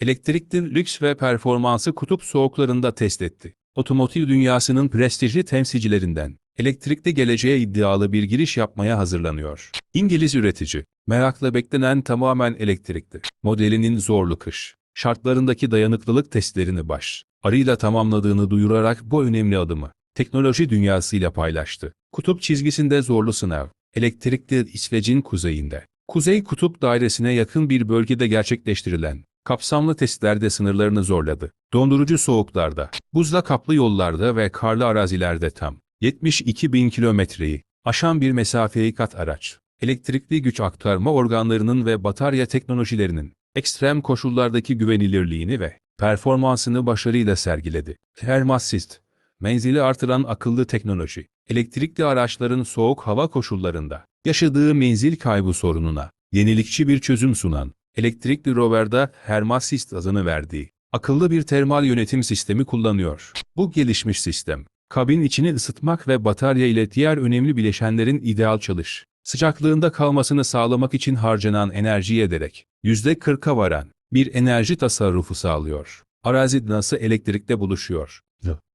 Elektrikli lüks ve performansı kutup soğuklarında test etti. Otomotiv dünyasının prestijli temsilcilerinden, elektrikli geleceğe iddialı bir giriş yapmaya hazırlanıyor. İngiliz üretici, merakla beklenen tamamen elektrikli, modelinin zorlu kış, şartlarındaki dayanıklılık testlerini baş, arıyla tamamladığını duyurarak bu önemli adımı, teknoloji dünyasıyla paylaştı. Kutup çizgisinde zorlu sınav, elektrikli İsveç'in kuzeyinde, Kuzey Kutup Dairesi'ne yakın bir bölgede gerçekleştirilen, kapsamlı testlerde sınırlarını zorladı. Dondurucu soğuklarda, buzla kaplı yollarda ve karlı arazilerde tam 72 bin kilometreyi aşan bir mesafeyi kat araç, elektrikli güç aktarma organlarının ve batarya teknolojilerinin ekstrem koşullardaki güvenilirliğini ve performansını başarıyla sergiledi. Thermasist, menzili artıran akıllı teknoloji, elektrikli araçların soğuk hava koşullarında yaşadığı menzil kaybı sorununa yenilikçi bir çözüm sunan, elektrikli roverda Hermasist adını verdiği akıllı bir termal yönetim sistemi kullanıyor. Bu gelişmiş sistem, kabin içini ısıtmak ve batarya ile diğer önemli bileşenlerin ideal çalış, sıcaklığında kalmasını sağlamak için harcanan enerjiyi ederek %40'a varan bir enerji tasarrufu sağlıyor. Arazi nasıl elektrikle buluşuyor?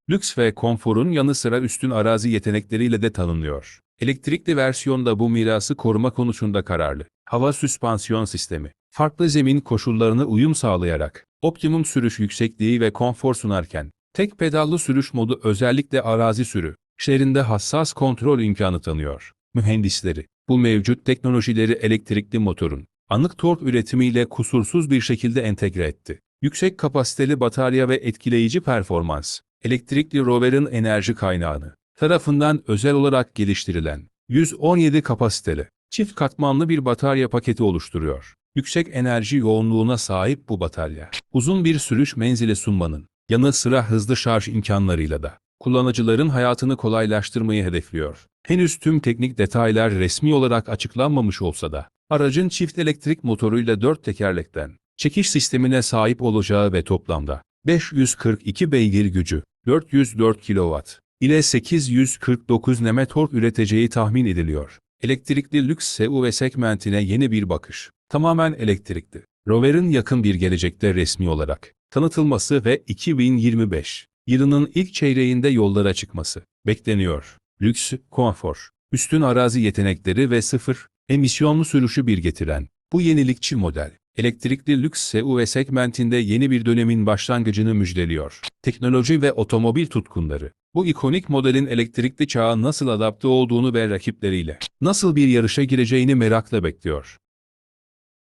Lüks ve konforun yanı sıra üstün arazi yetenekleriyle de tanınıyor. Elektrikli versiyonda bu mirası koruma konusunda kararlı. Hava süspansiyon sistemi, farklı zemin koşullarına uyum sağlayarak, optimum sürüş yüksekliği ve konfor sunarken, tek pedallı sürüş modu özellikle arazi sürü, şehrinde hassas kontrol imkanı tanıyor. Mühendisleri, bu mevcut teknolojileri elektrikli motorun, anlık tork üretimiyle kusursuz bir şekilde entegre etti. Yüksek kapasiteli batarya ve etkileyici performans, elektrikli rover'ın enerji kaynağını, tarafından özel olarak geliştirilen 117 kapasiteli, çift katmanlı bir batarya paketi oluşturuyor. Yüksek enerji yoğunluğuna sahip bu batarya, uzun bir sürüş menzili sunmanın yanı sıra hızlı şarj imkanlarıyla da kullanıcıların hayatını kolaylaştırmayı hedefliyor. Henüz tüm teknik detaylar resmi olarak açıklanmamış olsa da, aracın çift elektrik motoruyla dört tekerlekten çekiş sistemine sahip olacağı ve toplamda 542 beygir gücü, 404 kW ile 849 Nm tork üreteceği tahmin ediliyor. Elektrikli lüks SUV segmentine yeni bir bakış. Tamamen elektrikli. Rover'ın yakın bir gelecekte resmi olarak tanıtılması ve 2025 yılının ilk çeyreğinde yollara çıkması bekleniyor. Lüks, konfor, üstün arazi yetenekleri ve sıfır emisyonlu sürüşü bir getiren bu yenilikçi model, elektrikli lüks SUV segmentinde yeni bir dönemin başlangıcını müjdeliyor. Teknoloji ve otomobil tutkunları, bu ikonik modelin elektrikli çağa nasıl adapte olduğunu ve rakipleriyle nasıl bir yarışa gireceğini merakla bekliyor.